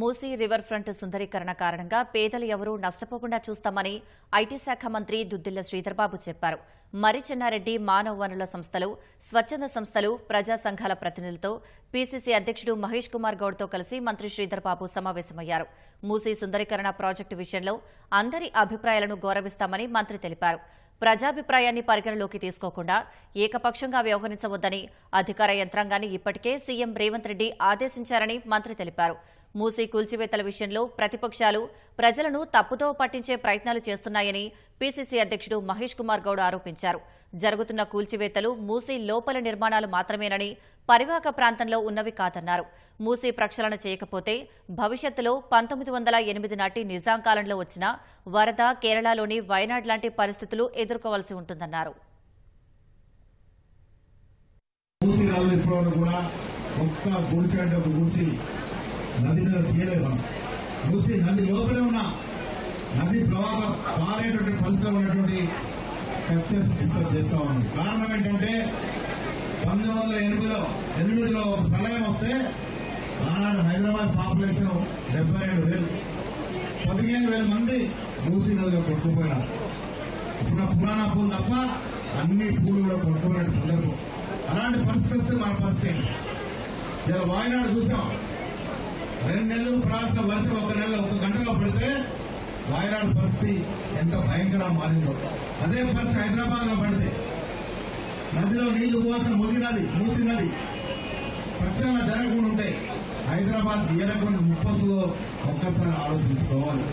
Musi river front సుందరీకరణ కారణంగా పేదలు ఎవరూ నష్టపోకుండా చూస్తామని ఐటీ శాఖ మంత్రి దుద్దిల్ల శ్రీధర్బాబు చెప్పారు. మరి చెన్నారెడ్డి మానవ వనరుల సంస్థలు స్వచ్ఛంద సంస్థలు ప్రజా సంఘాల ప్రతినిధులతో పీసీసీ అధ్యక్షుడు మహేష్ కుమార్ గౌడ్తో కలిసి మంత్రి శ్రీధర్బాబు సమావేశమయ్యారు. మూసీ సుందరీకరణ ప్రాజెక్టు విషయంలో అందరి అభిప్రాయాలను గౌరవిస్తామని మంత్రి తెలిపారు. ప్రజాభిప్రాయాన్ని పరిగణలోకి తీసుకోకుండా ఏకపక్షంగా వ్యవహరించవద్దని అధికార యంత్రాంగాన్ని ఇప్పటికే సీఎం రేవంత్ రెడ్డి ఆదేశించారని మంత్రి తెలిపారు. మూసీ కూల్చివేతల విషయంలో ప్రతిపక్షాలు ప్రజలను తప్పుతో పట్టించే ప్రయత్నాలు చేస్తున్నాయని పీసీసీ అధ్యక్షుడు మహేష్ కుమార్ గౌడ్ ఆరోపించారు. జరుగుతున్న కూల్చివేతలు మూసీ లోపల నిర్మాణాలు మాత్రమేనని పరివాహక ప్రాంతంలో ఉన్నవి కాదన్నారు. మూసీ ప్రక్షాళన చేయకపోతే భవిష్యత్తులో పంతొమ్మిది వందల ఎనిమిది నాటి నిజాం కాలంలో వచ్చిన వరద కేరళలోని వయనాడ్ లాంటి పరిస్థితులు ఎదుర్కోవాల్సి ఉంటుందన్నారు. నది పారేటువంటి ఉన్నటువంటి చేస్తా ఉంది. కారణం ఏంటంటే వందల ఎనిమిదిలో ఎనిమిదిలో ప్రళయం వస్తే ఆనాడు హైదరాబాద్ పాపులేషన్ డెబ్బై ఏడు వేలు. పదిహేను వేల మంది మూసీ నదిలో కొట్టుకుపోయినారు. ఇప్పుడు పురాణ పూలు తప్ప అన్ని పూలు కూడా కొట్టుకునే సందర్భం అలాంటి పరిస్థితి వస్తే మన పరిస్థితి ఇలా వాయినాడు చూసాం. రెండు నెలలు ప్రాంత వర్షం ఒక నెల ఒక గంటలో పడితే వాయనాడు పరిస్థితి ఎంత భయంకరంగా మారిందో. అదే పరిస్థితి హైదరాబాద్లో పడితే. నదిలో నీళ్ళు పోవాల్సిన ముగి నది మూసి నది ప్రక్షాళన జరగకుండా ఉంటాయి హైదరాబాద్ ఏ రకమైన ముప్పసులో ఒక్కసారి ఆలోచించుకోవాలి.